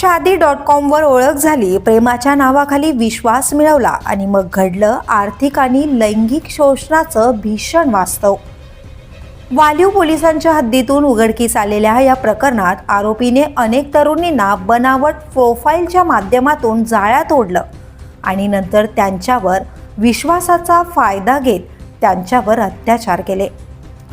शादी dot कॉमवर ओळख झाली प्रेमाच्या नावाखाली विश्वास मिळवला आणि मग घडलं आर्थिक आणि लैंगिक शोषणाचं भीषण वास्तव. वालीव पोलिसांच्या हद्दीतून उघडकीस आलेल्या या प्रकरणात आरोपीने अनेक तरुणींना बनावट प्रोफाईलच्या माध्यमातून जाळ्यात ओढलं आणि नंतर त्यांच्यावर विश्वासाचा फायदा घेत त्यांच्यावर अत्याचार केले.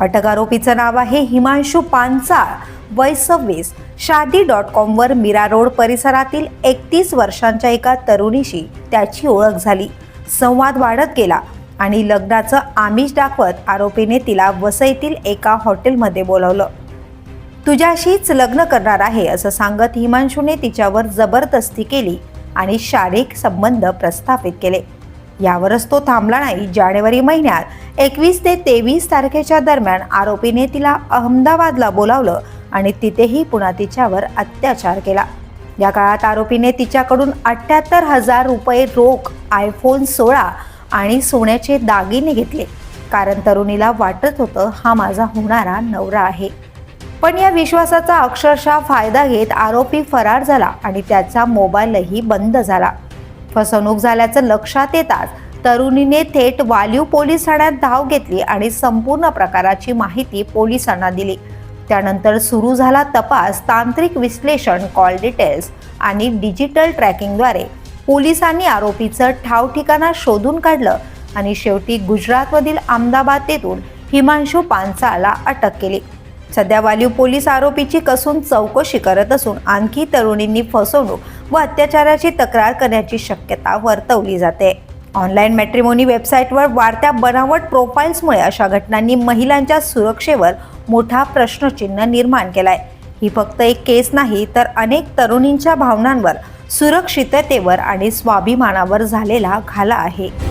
अटक आरोपीचं नाव आहे हिमांशू पांचाळ वय सव्वीस शादी डॉट कॉमवर मीरा रोड परिसरातील एकतीस वर्षांच्या एका तरुणीशी त्याची ओळख झाली. संवाद वाढत गेला आणि लग्नाचं आमिष दाखवत आरोपीने तिला वसईतील एका हॉटेलमध्ये बोलावलं. तुझ्याशीच लग्न करणार आहे असं सांगत हिमांशूने तिच्यावर जबरदस्ती केली आणि शारीरिक संबंध प्रस्थापित केले. यावरच तो थांबला नाही. जानेवारी महिन्यात एकवीस ते तेवीस तारखेच्या दरम्यान आरोपीने तिला अहमदाबादला बोलावलं आणि तिथेही पुन्हा तिच्यावर अत्याचार केला. या काळात आरोपीने तिच्याकडून अठ्ठ्याहत्तर हजार रुपये रोख आयफोन सोळा आणि सोन्याचे दागिने घेतले. कारण तरुणीला वाटत होतं हा माझा होणारा नवरा आहे. पण या विश्वासाचा अक्षरशः फायदा घेत आरोपी फरार झाला आणि त्याचा मोबाईलही बंद झाला. फसवणूक झाल्याचं लक्षात येताच तरुणीने थेट वालीव पोलीस ठाण्यात धाव घेतली आणि संपूर्ण प्रकाराची माहिती पोलिसांना दिली. त्यानंतर सुरू झाला तपास तांत्रिक विश्लेषण कॉल डिटेल्स आणि डिजिटल ट्रॅकिंगद्वारे पोलिसांनी आरोपीचं ठाव ठिकाणा शोधून काढलं आणि शेवटी गुजरातमधील अहमदाबाद येथून हिमांशू पांचाला अटक केली. सध्या वालीव पोलीस आरोपीची कसून चौकशी करत असून आणखी तरुणींनी फसवणूक व अत्याचाराची तक्रार करण्याची शक्यता वर्तवली जाते. ऑनलाईन मॅट्रिमोनी वेबसाईटवर वाढत्या बनावट प्रोफाईल्समुळे अशा घटनांनी महिलांच्या सुरक्षेवर मोठा प्रश्नचिन्ह निर्माण केलाय. ही फक्त एक केस नाही तर अनेक तरुणींच्या भावनांवर सुरक्षिततेवर आणि स्वाभिमानावर झालेला घाला आहे.